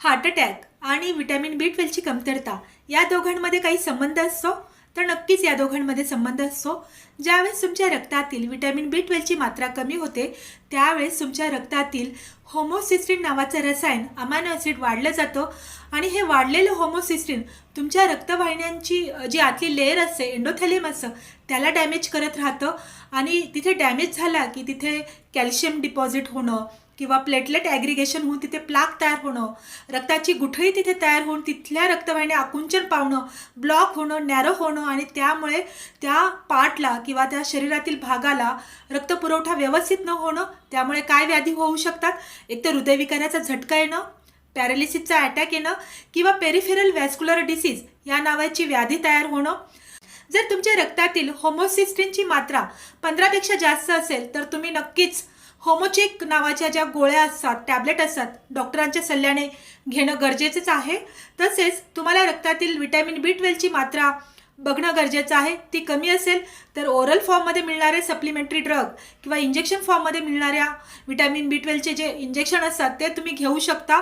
Heart attack आणि vitamin B ट्वेल्वची कमतरता या दोघांमध्ये काही संबंध असतो तर नक्कीच या दोघांमध्ये संबंध असतो ज्यावेळेस तुमच्या रक्तातील विटॅमिन बी ट्वेल्वची मात्रा कमी होते त्यावेळेस तुमच्या रक्तातील होमोसिस्टिन नावाचं रसायन अमायनो ॲसिड वाढलं जातं आणि हे वाढलेलं होमोसिस्टिन तुमच्या रक्तवाहिन्यांची जी आतली लेअर असते एंडोथॅलियम असतं त्याला डॅमेज करत राहतं आणि तिथे डॅमेज झाला की तिथे कॅल्शियम डिपॉझिट होणं किंवा प्लेटलेट ॲग्रिगेशन होऊन तिथे प्लाक तयार होणं रक्ताची गुठळी तिथे तयार होऊन तिथल्या रक्तवाहिन्या आकुंचन पावणं ब्लॉक होणं नॅरो होणं आणि त्यामुळे त्या पार्टला किंवा त्या शरीरातील भागाला रक्तपुरवठा व्यवस्थित न होणं त्यामुळे काय व्याधी होऊ शकतात? एक तर हृदयविकाराचा झटका येणं पॅरालिसिसचा अटॅक येणं किंवा पेरिफेरल वॅस्क्युलर डिसीज या नावाची व्याधी तयार होणं. जर तुमच्या रक्तातील होमोसिस्टिनची मात्रा पंधरापेक्षा जास्त असेल तर तुम्ही नक्कीच होमोचेक नावाच्या ज्या गोळ्या असतात टॅबलेट असतात डॉक्टरांच्या सल्ल्याने घेणं गरजेचंच आहे. तसेच तुम्हाला रक्तातील विटॅमिन बी ट्वेल्वची मात्रा बघणं गरजेचं आहे. ती कमी असेल तर ओरल फॉर्ममध्ये मिळणारे सप्लिमेंटरी ड्रग किंवा इंजेक्शन फॉर्ममध्ये मिळणाऱ्या विटॅमिन बी ट्वेल्वचे जे इंजेक्शन असतात ते तुम्ही घेऊ शकता.